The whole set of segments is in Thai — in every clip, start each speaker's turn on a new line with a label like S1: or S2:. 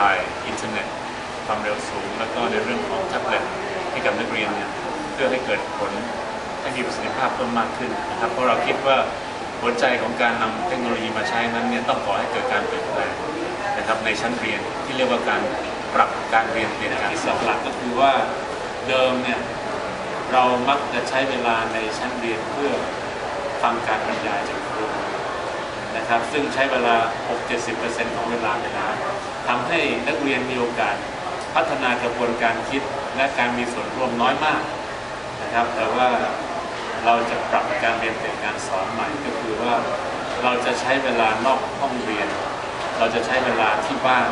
S1: ข่ายอินเทอร์เน็ตความเร็วสูง แล้วก็ในเรื่องของแท็บเล็ตให้กับนักเรียนเนี่ยเพื่อให้เกิดผลให้มีประสิทธิภาพเพิ่มมากขึ้นนะครับเพราะเราคิดว่าหัวใจของการนำเทคโนโลยีมาใช้นั้นเนี่ยต้องก่อให้เกิดการเปลี่ยนแปลงนะครับในชั้นเรียนที่เรียกว่าการปรับการเรียนเปลี่ยนการสอนหลักก็คือว่าเดิมเนี่ยเรามักจะใช้เวลาในชั้นเรียนเพื่อฟังการบรรยายจากครู นะครับ ซึ่งใช้เวลา 6-70%ของเวลาไปแล้วทำให้นักเรียนมีโอกาสพัฒนากระบวนการคิดและการมีส่วนร่วมน้อยมากนะครับ แต่ว่าเราจะปรับการเรียนเป็นการสอนใหม่ก็คือว่าเราจะใช้เวลานอกห้องเรียน เราจะใช้เวลาที่บ้าน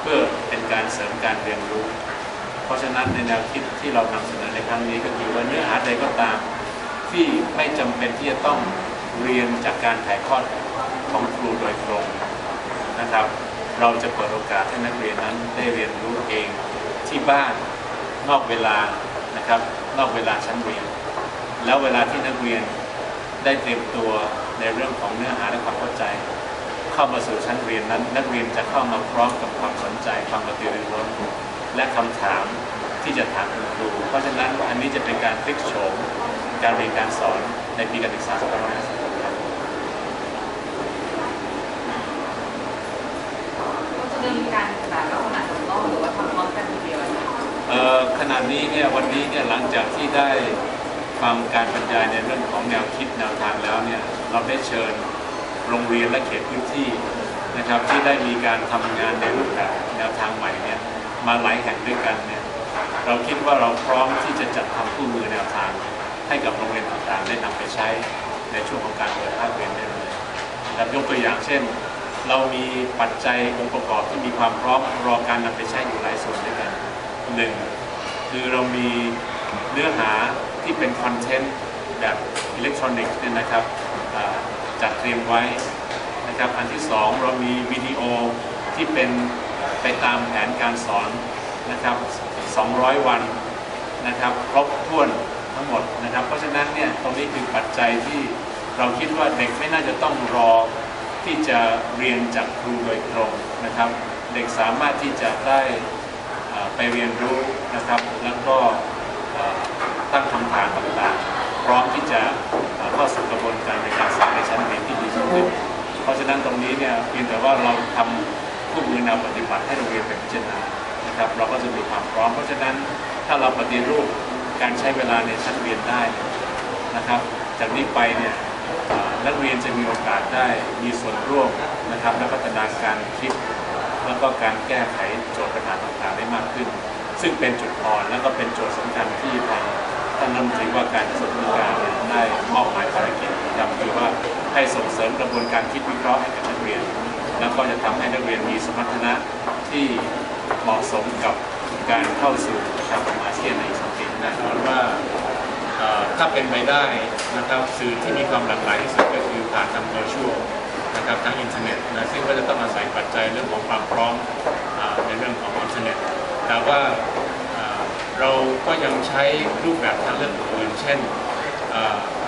S1: เพื่อเป็นการเสริมการเรียนรู้ เพราะฉะนั้นในแนวคิดที่เรานำเสนอในครั้งนี้ก็คือว่าเนื้อหาใดก็ตาม ที่ไม่จำเป็นที่จะต้อง เรียนจากการถ่ายทอดของครูโดยตรงนะครับ เราจะเปิดโอกาสให้นักเรียนนั้นได้เรียนรู้เองที่บ้านนอกเวลานะครับนอกเวลาชั้นเรียน แล้วเวลาที่นักเรียนได้เตรียมตัวในเรื่องของเนื้อหาและความเข้าใจ เข้ามาสู่ชั้นเรียนนั้น นักเรียนจะเข้ามาพร้อมกับความสนใจความกระตือรือร้นและคำถามที่จะถามคุณครู เพราะฉะนั้นอันนี้จะเป็นการพลิกโฉมการเรียนการสอนในปีการศึกษา2556ครับ
S2: จะมีการแบบลักษณะทดลองหรือว่าทำพร้อมกันทีเดียวอะคะ
S1: เอ่อข ณะนี้เนี่ยวันนี้เนี่ยหลังจากที่ได้ฟังการบรรยายในเรื่องของแนวคิดแนวทางแล้วเนี่ยเราได้เชิญโรงเรียนและเขตพื้นที่นะครับที่ได้มีการทำงานในรูปแบบแนวทางใหม่เนี่ยมาหลายแห่งด้วยกันเนี่ยเราคิดว่าเราพร้อมที่จะจัดทำคู่มือแนวทาง ให้กับโรงเรียนต่างๆ ได้นำไปใช้ในช่วงของการเปิดภาคเรียนได้เลยนะครับยกตัวอย่างเช่น เรามีปัจจัยองค์ประกอบที่มีความพร้อมรอการนำไปใช้อยู่หลายส่วนด้วยกันหนึ่ง คือเรามีเนื้อหาที่เป็นคอนเทนต์แบบอิเล็กทรอนิกส์เนี่ยนะครับจัดเตรียมไว้นะครับอันที่สองเรามีวิดีโอที่เป็นไปตามแผนการสอนนะครับ 200 วันนะครับครบถ้วนทั้งหมดนะครับ เพราะฉะนั้นเนี่ยตรงนี้คือปัจจัยที่เราคิดว่าเด็กไม่น่าจะต้องรอที่จะเรียนจากครูโดยตรงนะครับ เด็กสามารถที่จะได้ ไปเรียนรู้นะครับ แล้วก็ตั้งคำถามต่างๆ พร้อมที่จะเข้าสู่กระบวนการในการสอนในชั้นเรียนที่ดีขึ้นเพราะฉะนั้นตรงนี้เนี่ยเพียงแต่ว่าเราทำคู่มือแนวปฏิบัติให้โรงเรียนเป็นพิจารณานะครับ เราก็จะมีความพร้อม เพราะฉะนั้นถ้าเราปฏิรูปการใช้เวลาในชั้นเรียนได้นะครับ จากนี้ไปเนี่ยนักเรียนจะมีโอกาสได้มีส่วนร่วมนะครับและพัฒนาการคิด แล้วก็การแก้ไขโจทย์ปัญหาต่างๆได้มากขึ้น ซึ่งเป็นจุดอ่อนและก็เป็นโจทย์สำคัญที่ทางท่านรัฐมนตรีว่าการกระทรวงการคลังเนี่ยได้มอบหมายภารกิจนะครับคือว่าให้ส่งเสริมกระบวนการคิดวิเคราะห์ให้กับนักเรียน แล้วก็จะทำให้นักเรียนมีสมรรถนะที่เหมาะสมกับการเข้าสู่ประชาคมอาเซียนในสังคมแน่นอนว่าถ้าเป็นไปได้นะครับสื่อที่มีความหลากหลายที่สุดก็คือผ่านทางโซเชียลนะครับทางอินเทอร์เน็ตนะซึ่งก็จะต้องอาศัยปัจจัยเรื่องของความพร้อม แต่ว่าเราก็ยังใช้รูปแบบทางเลือกอื่น เช่น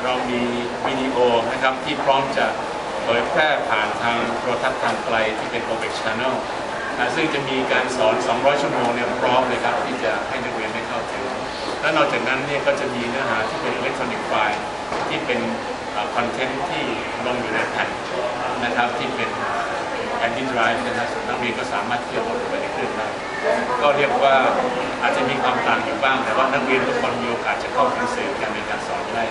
S1: เรามีวิดีโอนะครับที่พร้อมจะเผยแพร่ผ่านทางโทรทัศน์ทางไกลที่เป็น OPEX Channel นะซึ่งจะมีการสอน 200 ชั่วโมงเนี่ยพร้อมเลยครับที่จะให้นักเรียนได้เข้าถึง และนอกจากนั้นเนี่ยก็จะมีเนื้อหาที่เป็นอิเล็กทรอนิกส์ไฟล์ที่เป็นคอนเทนต์ที่ลงอยู่ในแผ่นนะครับที่เป็นแผ่นดินไดรฟ์นะครับนักเรียนก็สามารถที่จะ ก็เรียกว่าอาจจะมีความต่างอยู่บ้าง แต่ว่านักเรียนทุกคนมีโอกาสจะเข้าถึงสื่อการเรียนการสอนได้